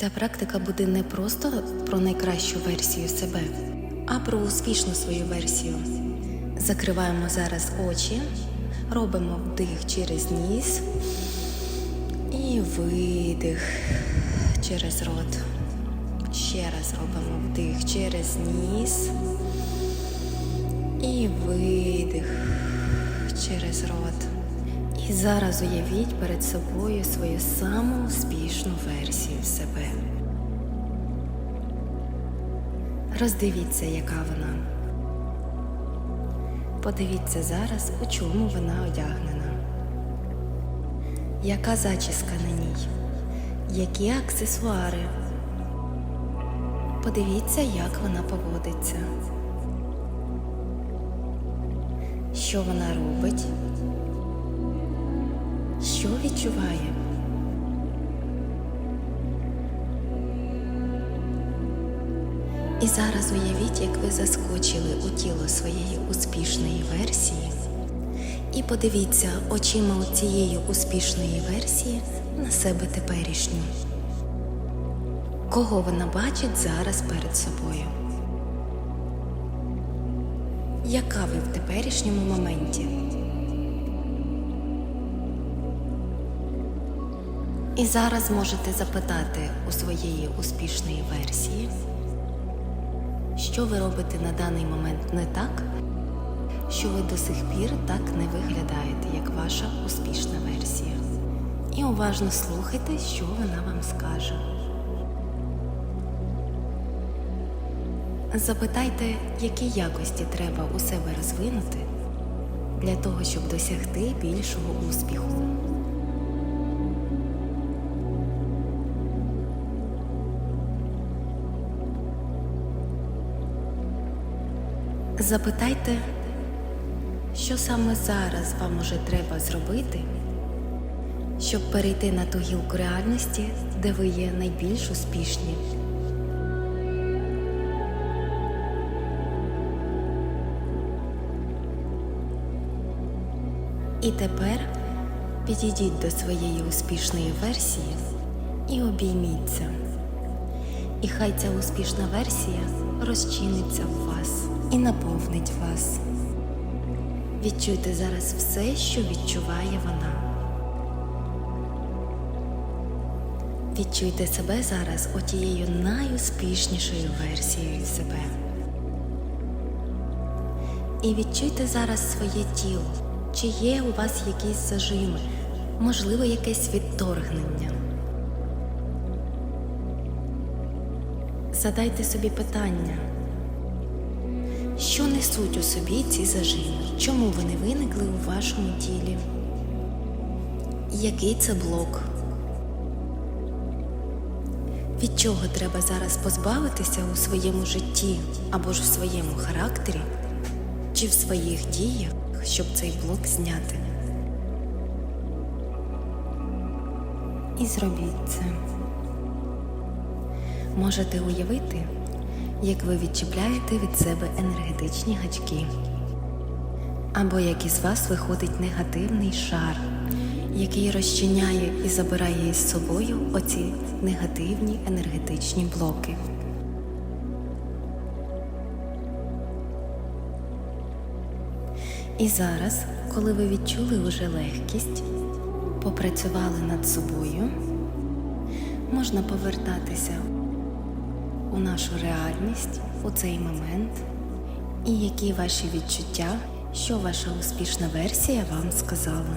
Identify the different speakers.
Speaker 1: Ця практика буде не просто про найкращу версію себе, а про успішну свою версію. Закриваємо зараз очі, робимо вдих через ніс і видих через рот. Ще раз робимо вдих через ніс і видих через рот. І зараз уявіть перед собою свою саму успішну версію себе. Роздивіться, яка вона. Подивіться зараз, у чому вона одягнена. Яка зачіска на ній? Які аксесуари? Подивіться, як вона поводиться. Що вона робить? Що відчуває? І зараз уявіть, як ви заскочили у тіло своєї успішної версії, і подивіться очима у цієї успішної версії на себе теперішню. Кого вона бачить зараз перед собою? Яка ви в теперішньому моменті? І зараз можете запитати у своєї успішної версії, що ви робите на даний момент не так, що ви до сих пір так не виглядаєте, як ваша успішна версія. І уважно слухайте, що вона вам скаже. Запитайте, які якості треба у себе розвинути для того, щоб досягти більшого успіху. Запитайте, що саме зараз вам уже треба зробити, щоб перейти на ту гілку реальності, де ви є найбільш успішні. І тепер підійдіть до своєї успішної версії і обійміться. І хай ця успішна версія розчиниться в вас і наповнить вас. Відчуйте зараз все, що відчуває вона. Відчуйте себе зараз отією найуспішнішою версією себе. І відчуйте зараз своє тіло, чи є у вас якісь зажими, можливо, якесь відторгнення. Задайте собі питання, що несуть у собі ці зажими, чому вони виникли у вашому тілі? Який це блок? Від чого треба зараз позбавитися у своєму житті або ж в своєму характері, чи в своїх діях, щоб цей блок зняти? І зробіть це. Можете уявити, як ви відчіпляєте від себе енергетичні гачки, або як із вас виходить негативний шар, який розчиняє і забирає із собою оці негативні енергетичні блоки. І зараз, коли ви відчули уже легкість, попрацювали над собою, можна повертатися у нашу реальність у цей момент, і які ваші відчуття, що ваша успішна версія вам сказала.